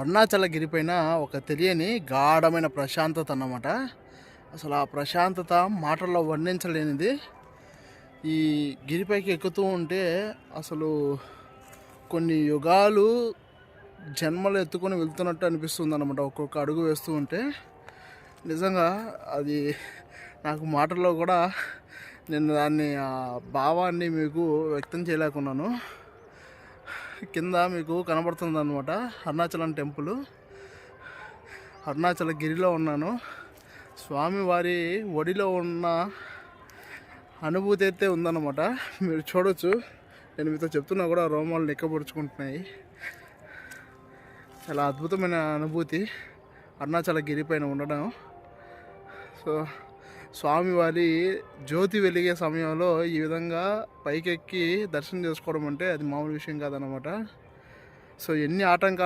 అరుణాచలగిరి పైన ఒక తెలియని గాఢమైన ప్రశాంతత అన్నమాట. అసలు ఆ ప్రశాంతత మాటల్లో వర్ణించలేనిది. ఈ గిరిపైకి ఎక్కుతూ ఉంటే అసలు కొన్ని యుగాలు జన్మలు ఎత్తుకొని వెళ్తున్నట్టు అనిపిస్తుంది అనమాట ఒక్కొక్క అడుగు వేస్తూ ఉంటే నిజంగా అది నాకు మాటల్లో కూడా నేను దాన్ని ఆ భావాన్ని మీకు వ్యక్తం చేయలేకున్నాను. కింద మీకు కనబడుతుంది అనమాట అరుణాచలం టెంపుల్. అరుణాచల గిరిలో ఉన్నాను. స్వామివారి ఒడిలో ఉన్న అనుభూతి అయితే ఉందన్నమాట. మీరు చూడొచ్చు. నేను మీతో చెప్తున్నా కూడా రోమాలు నిక్కబడుచుకుంటున్నాయి చాలా అద్భుతమైన అనుభూతి. అరుణాచల గిరి పైన ఉండడం. సో స్వామివారి జ్యోతి వెలిగే సమయంలో ఈ విధంగా పైకెక్కి దర్శనం చేసుకోవడం అంటే అది మామూలు విషయం కాదనమాట సో ఎన్ని ఆటంకాలు